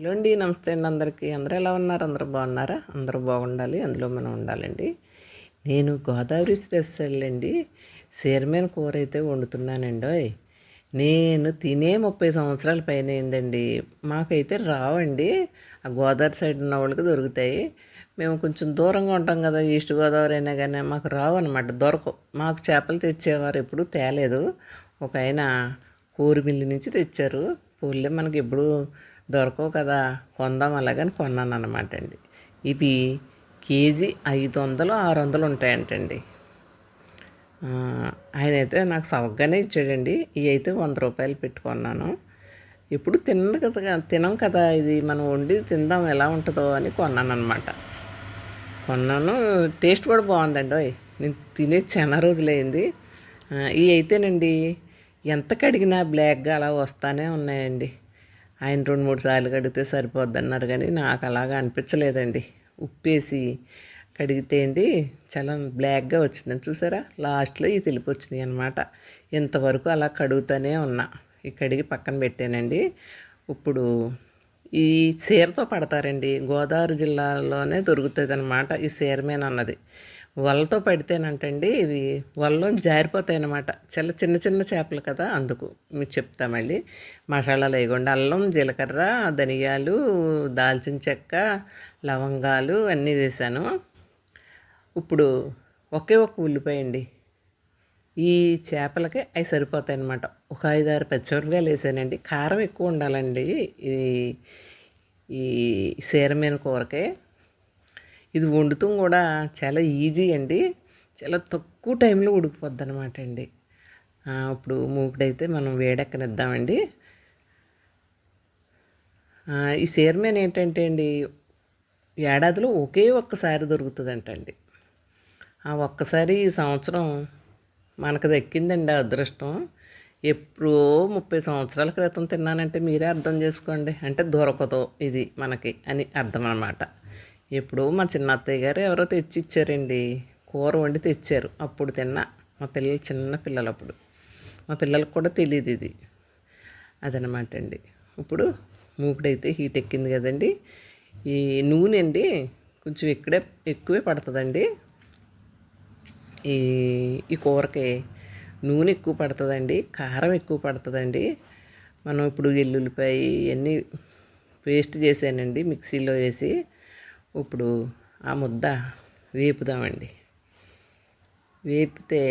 Hello అండి నమస్తే అండి అందరికీ. అందరూ ఎలా ఉన్నారు? అందరూ బాగున్నారా? అందరూ బాగుండాలి. అందులో మనం ఉండాలండి. నేను గోదావరి స్పెషల్ అండి. సీరమైన కూర అయితే వండుతున్నానండి ఓయ్. నేను తినే ముప్పై సంవత్సరాల పైన అయిందండి. మాకైతే రావండి. ఆ గోదావరి సైడ్ ఉన్న వాళ్ళకి దొరుకుతాయి. మేము కొంచెం దూరంగా ఉంటాం కదా ఈస్ట్ గోదావరి అయినా కానీ మాకు రావు అనమాట దొరకవు. మాకు చేపలు తెచ్చేవారు ఎప్పుడు తేలేదు. ఒక ఆయన కూరిమిల్లి నుంచి తెచ్చారు. పూలే మనకి ఎప్పుడు దొరకవు కదా కొందాం అలాగని కొన్నాను అనమాట అండి. ఇవి కేజీ ఐదు వందలు ఆరు వందలు ఉంటాయంటండి. ఆయన అయితే నాకు సవగ్గానే ఇచ్చాడండి. ఇవి అయితే వంద రూపాయలు పెట్టుకున్నాను ఇప్పుడు తిన్న కదా తినం కదా ఇది మనం వండి తిందాం ఎలా ఉంటుందో అని కొన్నాను అనమాట కొన్నాను టేస్ట్ కూడా బాగుందండి ఓయ్. నేను తినే చాలా రోజులైంది. ఇవి అయితేనండి ఎంత కడిగినా బ్లాక్గా అలా వస్తానే ఉన్నాయండి. ఆయన రెండు మూడు సార్లు కడిగితే సరిపోద్ది అన్నారు కానీ నాకు అలాగా అనిపించలేదండి. ఉప్పేసి కడిగితే అండి చాలా బ్లాక్గా వచ్చిందని చూసారా? లాస్ట్లో ఈ తెలిపి వచ్చినాయి అనమాట ఇంతవరకు అలా కడుగుతూనే ఉన్నా. ఈ కడిగి పక్కన పెట్టానండి. ఇప్పుడు ఈ చీరతో పడతారండి. గోదావరి జిల్లాలోనే దొరుకుతుంది అనమాట ఈ సీరమేన అన్నది. వలతో పడితేనంటండి ఇవి వలలో జారిపోతాయి అన్నమాట చాలా చిన్న చిన్న చేపలు కదా అందుకు మీకు చెప్తా మళ్ళీ. మసాలాలు వేయకుండా అల్లం జీలకర్ర ధనియాలు దాల్చిన చెక్క లవంగాలు అన్నీ వేసాను. ఇప్పుడు ఒకే ఒక ఉల్లిపాయ అండి ఈ చేపలకి అవి సరిపోతాయి అన్నమాట ఒక ఐదారు పచ్చిమిరపకాయలు వేసానండి. కారం ఎక్కువ ఉండాలండి ఈ ఈ సీరమీన కూరకే. ఇది వండుతాం కూడా చాలా ఈజీ అండి. చాలా తక్కువ టైంలో ఉడికిపోద్ది అనమాట అండి ఇప్పుడు మూకుడైతే మనం వేడెక్కనిద్దామండి. ఈ సీరమీన ఏంటంటే అండి ఏడాదిలో ఒకే ఒక్కసారి దొరుకుతుందంటండి. ఆ ఒక్కసారి ఈ సంవత్సరం మనకు దక్కిందండి ఆ అదృష్టం. ఎప్పుడో ముప్పై సంవత్సరాల క్రితం తిన్నానంటే మీరే అర్థం చేసుకోండి. అంటే దొరకదు ఇది మనకి అని అర్థం అనమాట ఎప్పుడో మా చిన్న అత్తయ్య గారు ఎవరో తెచ్చి ఇచ్చారండి కూర వండి తెచ్చారు. అప్పుడు తిన్నా మా పిల్లలు చిన్న పిల్లలు అప్పుడు మా పిల్లలకు కూడా తెలియదు ఇది. అదనమాట అండి. ఇప్పుడు మూకుడైతే హీట్ ఎక్కింది కదండి. ఈ నూనె అండి కొంచెం ఇక్కడే ఎక్కువే పడుతుందండి. ఈ ఈ కూరకి నూనె ఎక్కువ పడుతుందండి. కారం ఎక్కువ పడుతుందండి. మనం ఇప్పుడు వెల్లుల్లిపాయ ఇవన్నీ పేస్ట్ చేశానండి మిక్సీలో వేసి. ఇప్పుడు ఆ ముద్ద వేపుదామండి. వేపితే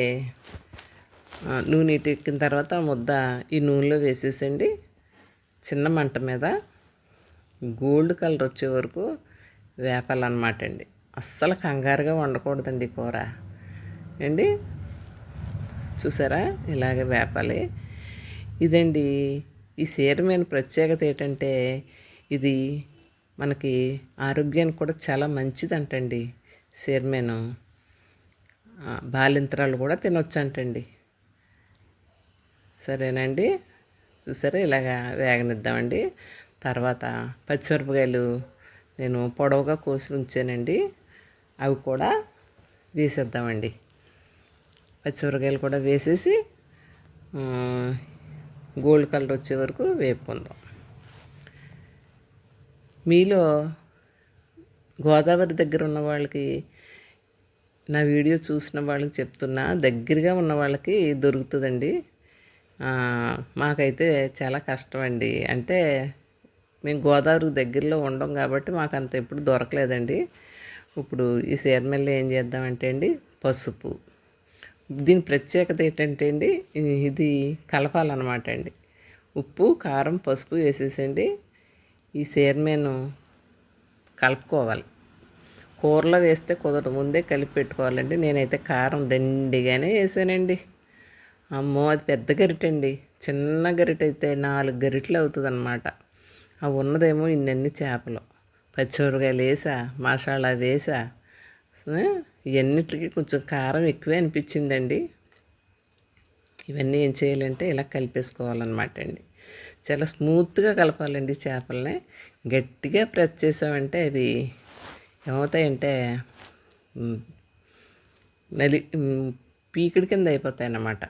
నూనె ఎక్కిన తర్వాత ఆ ముద్ద ఈ నూనెలో వేసేసండి. చిన్న మంట మీద గోల్డ్ కలర్ వచ్చే వరకు వేపాలన్నమాట అండి అస్సలు కంగారుగా వండకూడదండి కూర. అండి చూసారా? ఇలాగ వేపాలి. ఇదండి ఈ సీరమైన ప్రత్యేకత ఏంటంటే ఇది మనకి ఆరోగ్యానికి కూడా చాలా మంచిదంటండి. సీరమేను బాలింతరాలు కూడా తినొచ్చంటండి. సరేనండి? చూసారా? ఇలాగా వేగనిద్దామండి. తర్వాత పచ్చిమిరపకాయలు నేను పొడవుగా కోసి ఉంచానండి. అవి కూడా వేసేద్దామండి. పచ్చిమిరపకాయలు కూడా వేసేసి గోల్డ్ కలర్ వచ్చే వరకు వేపుకుందాం. మీలో గోదావరి దగ్గర ఉన్న వాళ్ళకి నా వీడియో చూసిన వాళ్ళకి చెప్తున్నా దగ్గరగా ఉన్న వాళ్ళకి దొరుకుతుందండి. మాకైతే చాలా కష్టం అండి అంటే మేము గోదావరి దగ్గరలో ఉండం కాబట్టి మాకు అంత ఎప్పుడు దొరకలేదండి. ఇప్పుడు ఈ సీరమెల్లి ఏం చేద్దామంటే అండి పసుపు. దీని ప్రత్యేకత ఏంటంటే అండి ఇది కలపాలన్నమాట అండి. ఉప్పు కారం పసుపు వేసేసండి. ఈ సేర్మేను కలుపుకోవాలి. కూరలో వేస్తే కుదరదు. ముందే కలిపి పెట్టుకోవాలండి. నేనైతే కారం దండిగానే వేసానండి. అమ్మో అది పెద్ద గరిటె అండి చిన్న గరిటె అయితే నాలుగు గరిటెలు అవుతుంది అనమాట ఆ ఉన్నదేమో ఇన్నన్ని చేపలు. పచ్చిమిరకాయలు వేసా మసాలా వేసా. ఇవన్నిటికి కొంచెం కారం ఎక్కువే అనిపించిందండి. ఇవన్నీ ఏం చేయాలంటే ఇలా కలిపేసుకోవాలన్నమాట అండి. చాలా స్మూత్గా కలపాలండి చేపల్ని. గట్టిగా ప్రెస్ చేసామంటే అవి ఏమవుతాయంటే నలి పీకుడి పీకిడి కింద అయిపోతాయి అన్నమాట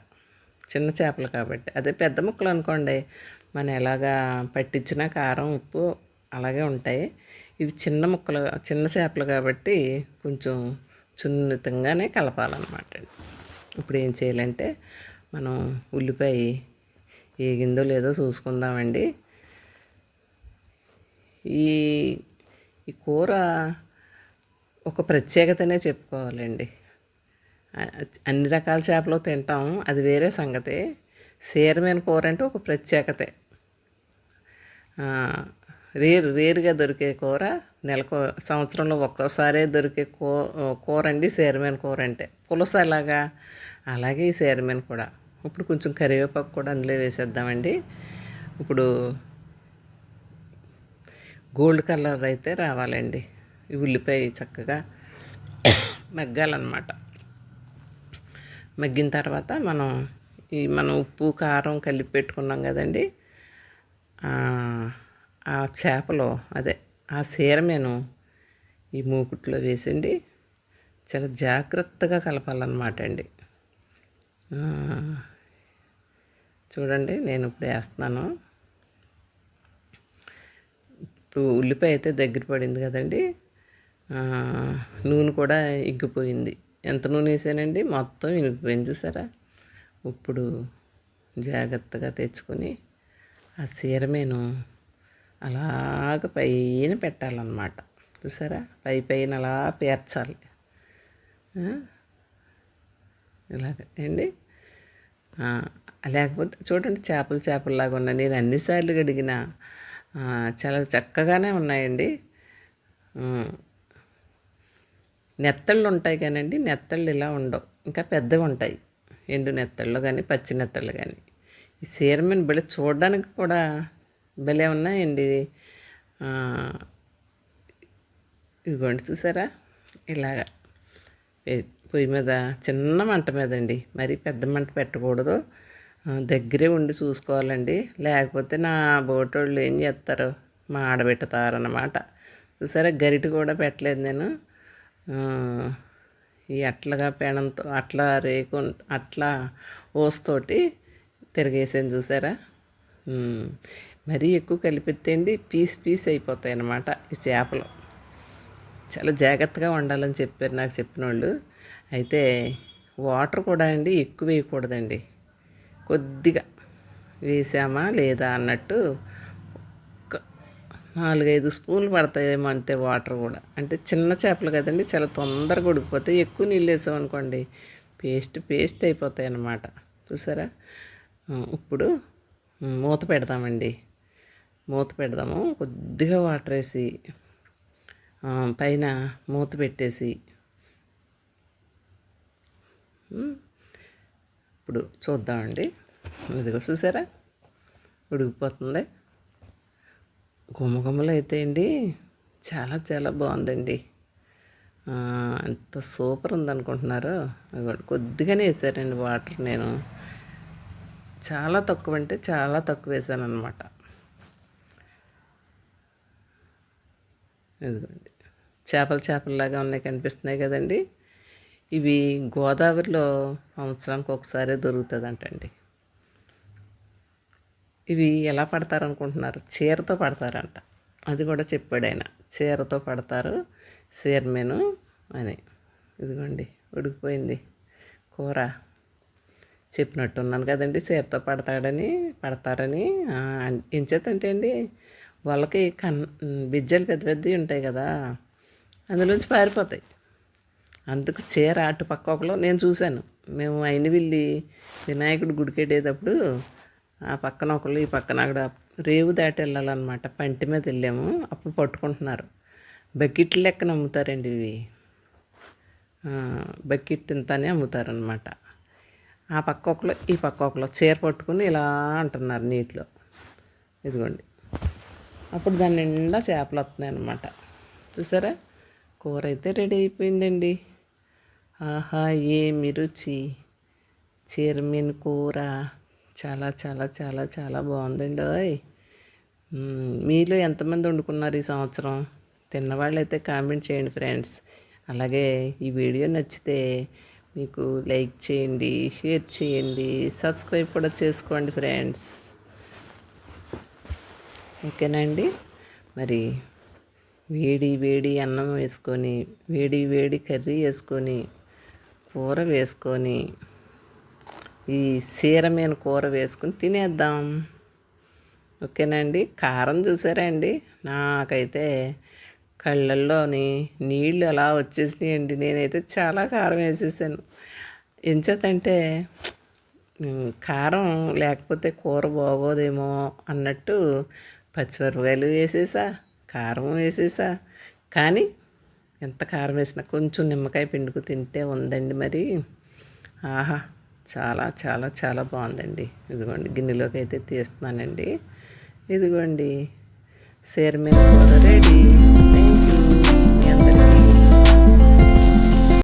చిన్న చేపలు కాబట్టి. అదే పెద్ద ముక్కలు అనుకోండి మనం ఎలాగా పట్టించిన కారం ఉప్పు అలాగే ఉంటాయి. ఇవి చిన్న ముక్కలు చిన్న చేపలు కాబట్టి కొంచెం సున్నితంగానే కలపాలన్నమాట ఇప్పుడు ఏం చేయాలంటే మనం ఉల్లిపాయ ఏగిందో లేదో చూసుకుందామండి. ఈ ఈ కూర ఒక ప్రత్యేకతనే చెప్పుకోవాలండి. అన్ని రకాల చేపలు తింటాం అది వేరే సంగతే. సీరమైన కూర అంటే ఒక ప్రత్యేకతే. రేరు రేరుగా దొరికే కూర నెలకు సంవత్సరంలో ఒక్కసారే దొరికే కూ కూర అండి సీరమైన కూర అంటే. పులస అలాగా అలాగే ఈ సీరమైన కూడా. ఇప్పుడు కొంచెం కరివేపాకు కూడా అందులో వేసేద్దామండి. ఇప్పుడు గోల్డ్ కలర్ అయితే రావాలండి. ఈ ఉల్లిపాయ చక్కగా మగ్గాలన్నమాట. మగ్గిన తర్వాత మనం ఈ మనం ఉప్పు కారం కలిపి పెట్టుకున్నాం కదండి. ఆ చేపలో అదే ఆ సీరమేను ఈ మూకుట్లో వేసండి. చాలా జాగ్రత్తగా కలపాలన్నమాట అండి. చూడండి నేను ఇప్పుడు వేస్తున్నాను. ఇప్పుడు ఉల్లిపాయ అయితే దగ్గర పడింది కదండి. నూనె కూడా ఇంకిపోయింది ఎంత నూనె వేసానండి? మొత్తం ఇంకిపోయింది చూసారా? ఇప్పుడు జాగ్రత్తగా తెచ్చుకొని ఆ సీరమేను అలాగ పైన పెట్టాలన్నమాట. చూసారా? పై పైన అలా పేర్చాలి. ఇలాగ. ఏండి లేకపోతే చూడండి చేపలు చేపల్లాగా ఉన్నాయి. నేను అన్నిసార్లు కడిగిన చాలా చక్కగానే ఉన్నాయండి. నెత్తళ్ళు ఉంటాయి కానండి నెత్తళ్ళు ఇలా ఉండవు. ఇంకా పెద్దవి ఉంటాయి. ఎండు నెత్తళ్ళు కానీ పచ్చి నెత్తళ్ళు కానీ. ఈ సీరమీన భలే చూడడానికి కూడా భలే ఉన్నాయండి. ఆ, ఇదిగోండి చూసారా? ఇలాగా. పొయ్యి మీద చిన్న మంట మీద అండి మరి పెద్ద మంట పెట్టకూడదు. దగ్గరే ఉండి చూసుకోవాలండి. లేకపోతే నా బోటోళ్ళు ఏం చేస్తారు? మా ఆడబెట్టుతారన్నమాట చూసారా? గరిటె కూడా పెట్టలేదు నేను. ఈ అట్లగా పెనంతో అట్లా రేకు అట్లా ఓస్తోటి తిరిగేసాను చూసారా? మరీ ఎక్కువ కలిపితేండి పీస్ పీస్ అయిపోతాయి అన్నమాట ఈ చేపలు. చాలా జాగ్రత్తగా వండాలని చెప్పారు నాకు చెప్పిన వాళ్ళు అయితే వాటర్ కూడా అండి ఎక్కువ వేయకూడదండి. కొద్దిగా వేసామా లేదా అన్నట్టు ఒక నాలుగైదు స్పూన్లు పడతాయేమో అంతే వాటర్ కూడా. అంటే చిన్న చేపలు కదండి చాలా తొందరగా ఉడికిపోతాయి. ఎక్కువ నీళ్ళు వేసామనుకోండి పేస్ట్ పేస్ట్ అయిపోతాయి అన్నమాట. చూసారా? ఇప్పుడు మూత పెడదామండి. మూత పెడదాము. కొద్దిగా వాటర్ వేసి పైన మూత పెట్టేసి. ఇప్పుడు చూద్దామండి. ఇదిగో చూసారా? ఉడికిపోతుంది. గుమ్మగుమ్మలు అయితే అండి చాలా చాలా బాగుందండి. ఎంత సూపర్ ఉందనుకుంటున్నారు. కొద్దిగానే వేసారండి వాటర్ నేను. చాలా తక్కువ అంటే చాలా తక్కువ వేసాను అనమాట ఇదిగోండి. చేపలు చేపలలాగా ఉన్నాయి కనిపిస్తున్నాయి కదండి. ఇవి గోదావరిలో సంవత్సరానికి ఒకసారి దొరుకుతుందంటండి. ఇవి ఎలా పడతారనుకుంటున్నారు? చీరతో పడతారంట. అది కూడా చెప్పాడు ఆయన. చీరతో పడతారు. చీరమేను అని. ఇదిగోండి ఉడికిపోయింది కూర. చెప్పినట్టున్నాను కదండి చీరతో పడతాడని పడతారని. ఎంచేతంటే అండి వాళ్ళకి కన్ బిజ్జలు పెద్ద పెద్దవి ఉంటాయి కదా. అందులోంచి పారిపోతాయి. అందుకు చీర అటు పక్క ఒకలో నేను చూశాను. మేము అయినవిల్లి వినాయకుడు గుడికెట్టేటప్పుడు ఆ పక్కన ఒకళ్ళు ఈ పక్కన అక్కడ రేవు దాటి వెళ్ళాలన్నమాట. పంటి మీద వెళ్ళాము. అప్పుడు పట్టుకుంటున్నారు. బకెట్లు లెక్కన అమ్ముతారండి ఇవి. బకెట్ ఇంతనే అమ్ముతారనమాట ఆ పక్క ఒకళ్ళు ఈ పక్క ఒకళ్ళు చీర పట్టుకుని ఇలా అంటున్నారు నీటిలో. ఇదిగోండి. అప్పుడు దాని నిండా చేపలు వస్తున్నాయి అన్నమాట చూసారా? కూర అయితే రెడీ అయిపోయిందండి. ఆహా ఏమి రుచి. చీరమీన్ కూర. చాలా చాలా చాలా చాలా బాగుందండి ఓయ్. మీలో ఎంతమంది వండుకున్నారు ఈ సంవత్సరం? తిన్నవాళ్ళు అయితే కామెంట్ చేయండి ఫ్రెండ్స్. అలాగే ఈ వీడియో నచ్చితే మీకు లైక్ చేయండి షేర్ చేయండి సబ్స్క్రైబ్ కూడా చేసుకోండి ఫ్రెండ్స్. ఓకేనా అండి? మరి వేడి వేడి అన్నం వేసుకొని వేడి వేడి కర్రీ వేసుకొని కూర వేసుకొని ఈ సీరమైన కూర వేసుకుని తినేద్దాం. ఓకేనండి కారం చూసారా అండి? నాకైతే కళ్ళల్లోని నీళ్ళు అలా వచ్చేసినాయండి. నేనైతే చాలా కారం వేసేసాను. ఎంచేతంటే కారం లేకపోతే కూర బాగోదేమో అన్నట్టు పచ్చిమిరపకాయలు వేసేసా. కారం వేసేసా. కానీ ఎంత కారం వేసినా కొంచెం నిమ్మకాయ పిండుకు తింటే ఉందండి మరి. ఆహా చాలా చాలా చాలా బాగుందండి. ఇదిగోండి గిన్నెలోకి అయితే తీస్తున్నానండి. ఇదిగోండి సేర్ మీద రెడీ.